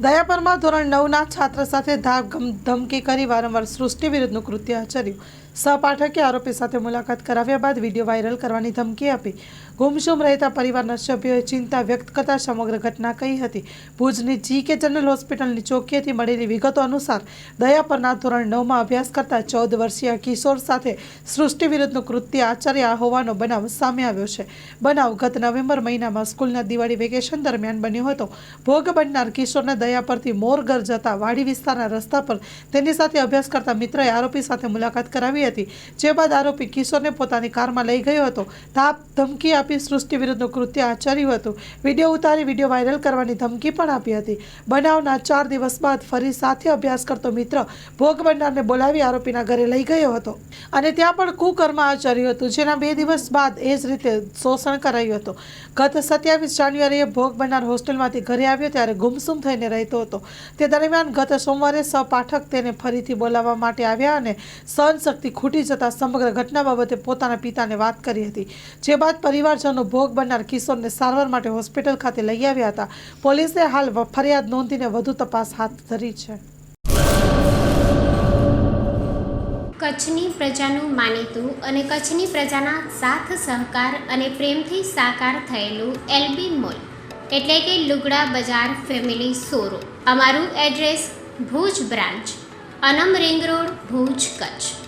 દયાપરમાં ધોરણ નવના છાત્ર સાથે ધાક ધમકી કરી વારંવાર સૃષ્ટિ વિરુદ્ધનું કૃત્ય આચર્યું. સહપાઠકે આરોપી સાથે મુલાકાત કરાવ્યા બાદ વીડિયો વાયરલ કરવાની ધમકી આપી. ગુમસુમ રહેતા પરિવારના સભ્યોએ ચિંતા વ્યક્ત કરતા સમગ્ર ઘટના કહી હતી. ભુજની જી કે જનરલ હોસ્પિટલની ચોકીએથી મળેલી વિગતો અનુસાર દયા પરના ધોરણ નવમાં અભ્યાસ કરતા ચૌદ વર્ષીય કિશોર સાથે સૃષ્ટિ વિરુદ્ધનું કૃત્ય આચર્યા હોવાનો બનાવ સામે આવ્યો છે. બનાવ ગત નવેમ્બર મહિનામાં સ્કૂલના દિવાળી વેકેશન દરમિયાન બન્યો હતો. ભોગ બનનાર કિશોરને દયા પરથી મોરગર જતા વાડી વિસ્તારના રસ્તા પર તેની સાથે અભ્યાસ કરતા મિત્રએ આરોપી સાથે મુલાકાત કરાવી હતી. જે બાદ આરોપી કિશોરને પોતાની કારમાં લઈ ગયો હતો. તાપ, ધમકી આપી સૃષ્ટિ વિરુદ્ધનું કૃત્ય આચર્યું હતું. વીડિયો ઉતારી વીડિયો વાયરલ કરવાની ધમકી પણ આપી હતી. બનાવના ચાર દિવસ બાદ ફરી સાથે અભ્યાસ કરતો મિત્ર ભોગ બનનારને બોલાવી આરોપીના ઘરે લઈ ગયો હતો. અને ત્યાં પણ કુકર્મ આચર્યું હતું, જેના બે દિવસ બાદ એ જ રીતે શોષણ કરાયું હતું. ગત સત્યાવીસ જાન્યુઆરીએ ભોગ બનનાર હોસ્ટેલમાંથી ઘરે આવ્યો ત્યારે ગુમસુમ થઈને રહેતો હતો. તે દરમિયાન ગત સોમવારે સપાઠક તેને ફરીથી બોલાવવા માટે આવ્યા અને સહનશક્તિ ખૂટી જતાં સમગ્ર ઘટના બાબતે પોતાના પિતાને વાત કરી હતી. જે બાદ પરિવારજનો ભોગ બનનાર કિશોરને સારવાર માટે હોસ્પિટલ ખાતે લઈ આવ્યા હતા. પોલીસે હાલ ફરિયાદ નોંધીને વધુ તપાસ હાથ ધરી છે. કચ્છની પ્રજાનું માનીતું અને કચ્છની પ્રજાના સાથ, સહકાર અને પ્રેમથી સાકાર થયેલું એલબી મોલ, એટલે કે લુગડા બજાર ફેમિલી શોરૂમ. અમારું address Bhuj branch, Anam ring road, Bhuj Kutch.